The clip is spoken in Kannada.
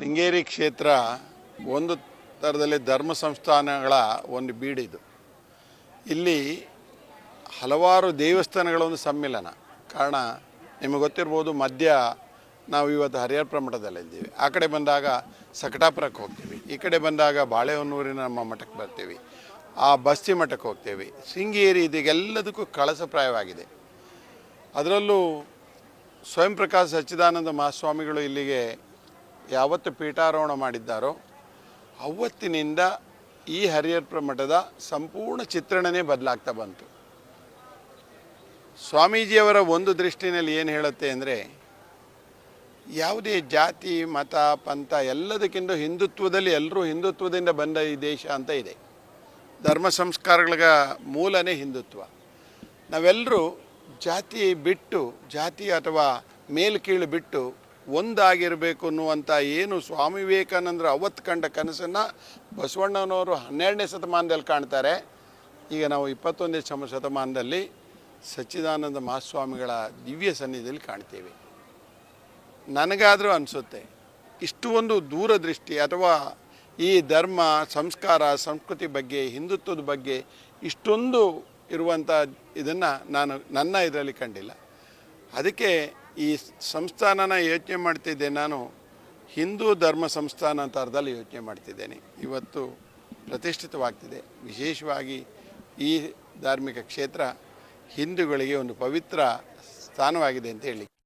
ಶೃಂಗೇರಿ ಕ್ಷೇತ್ರ ಒಂದು ಥರದಲ್ಲಿ ಧರ್ಮ ಸಂಸ್ಥಾನಗಳ ಒಂದು ಬೀಡಿದು ಇಲ್ಲಿ ಹಲವಾರು ದೇವಸ್ಥಾನಗಳ ಒಂದು ಸಮ್ಮಿಲನ. ಕಾರಣ ನಿಮಗೆ ಗೊತ್ತಿರ್ಬೋದು ಮಧ್ಯ ನಾವು ಇವತ್ತು ಹರಿಹರ ಮಠದಲ್ಲಿದ್ದೀವಿ ಆ ಕಡೆ ಬಂದಾಗ ಸಕಟಾಪುರಕ್ಕೆ ಹೋಗ್ತೀವಿ. ಈ ಕಡೆ ಬಂದಾಗ ಬಾಳೆಹೊನ್ನೂರಿನ ನಮ್ಮ ಮಠಕ್ಕೆ ಬರ್ತೀವಿ. ಆ ಬಸ್ತಿ ಮಠಕ್ಕೆ ಹೋಗ್ತೀವಿ. ಶೃಂಗೇರಿ ಇದೆಲ್ಲದಕ್ಕೂ ಕಳಸಪ್ರಾಯವಾಗಿದೆ. ಅದರಲ್ಲೂ ಸ್ವಯಂ ಪ್ರಕಾಶ್ ಸಚ್ಚಿದಾನಂದ ಮಹಾಸ್ವಾಮಿಗಳು ಇಲ್ಲಿಗೆ ಯಾವತ್ತು ಪೀಠಾರೋಹಣ ಮಾಡಿದ್ದಾರೋ ಅವತ್ತಿನಿಂದ ಈ ಹರಿಹರಪುರ ಮಠದ ಸಂಪೂರ್ಣ ಚಿತ್ರಣನೇ ಬದಲಾಗ್ತಾ ಬಂತು. ಸ್ವಾಮೀಜಿಯವರ ಒಂದು ದೃಷ್ಟಿನಲ್ಲಿ ಏನು ಹೇಳುತ್ತೆ ಅಂದರೆ, ಯಾವುದೇ ಜಾತಿ, ಮತ, ಪಂಥ ಎಲ್ಲದಕ್ಕಿಂತ ಹಿಂದುತ್ವದಲ್ಲಿ ಎಲ್ಲರೂ ಹಿಂದುತ್ವದಿಂದ ಬಂದ ಈ ದೇಶ ಅಂತ ಇದೆ. ಧರ್ಮ ಸಂಸ್ಕಾರಗಳ ಮೂಲನೇ ಹಿಂದುತ್ವ. ನಾವೆಲ್ಲರೂ ಜಾತಿ ಬಿಟ್ಟು ಜಾತಿ ಅಥವಾ ಮೇಲ್ಕೀಳು ಬಿಟ್ಟು ಒಂದಾಗಿರಬೇಕು ಅನ್ನುವಂಥ ಏನು ಸ್ವಾಮಿ ವಿವೇಕಾನಂದರು ಅವತ್ತು ಕಂಡ ಕನಸನ್ನು ಬಸವಣ್ಣನವರು ಹನ್ನೆರಡನೇ ಶತಮಾನದಲ್ಲಿ ಕಾಣ್ತಾರೆ. ಈಗ ನಾವು ಇಪ್ಪತ್ತೊಂದನೇ ಶಮ ಶತಮಾನದಲ್ಲಿ ಸಚ್ಚಿದಾನಂದ ಮಹಾಸ್ವಾಮಿಗಳ ದಿವ್ಯ ಸನ್ನಿಧಿಯಲ್ಲಿ ಕಾಣ್ತೀವಿ. ನನಗಾದರೂ ಅನಿಸುತ್ತೆ, ಇಷ್ಟು ಒಂದು ದೂರದೃಷ್ಟಿ ಅಥವಾ ಈ ಧರ್ಮ, ಸಂಸ್ಕಾರ, ಸಂಸ್ಕೃತಿ ಬಗ್ಗೆ, ಹಿಂದುತ್ವದ ಬಗ್ಗೆ ಇಷ್ಟೊಂದು ಇರುವಂಥ ಇದನ್ನು ನಾನು ನನ್ನ ಇದರಲ್ಲಿ ಕಂಡಿಲ್ಲ. ಅದಕ್ಕೆ ಈ ಸಂಸ್ಥಾನನ ಯೋಚನೆ ಮಾಡ್ತಿದ್ದೆ ನಾನು, ಹಿಂದೂ ಧರ್ಮ ಸಂಸ್ಥಾನ ಅಂತ ಅರ್ಧದಲ್ಲಿ ಯೋಚನೆ ಮಾಡ್ತಿದ್ದೇನೆ. ಇವತ್ತು ಪ್ರತಿಷ್ಠಿತವಾಗ್ತಿದೆ. ವಿಶೇಷವಾಗಿ ಈ ಧಾರ್ಮಿಕ ಕ್ಷೇತ್ರ ಹಿಂದೂಗಳಿಗೆ ಒಂದು ಪವಿತ್ರ ಸ್ಥಾನವಾಗಿದೆ ಅಂತ ಹೇಳಿ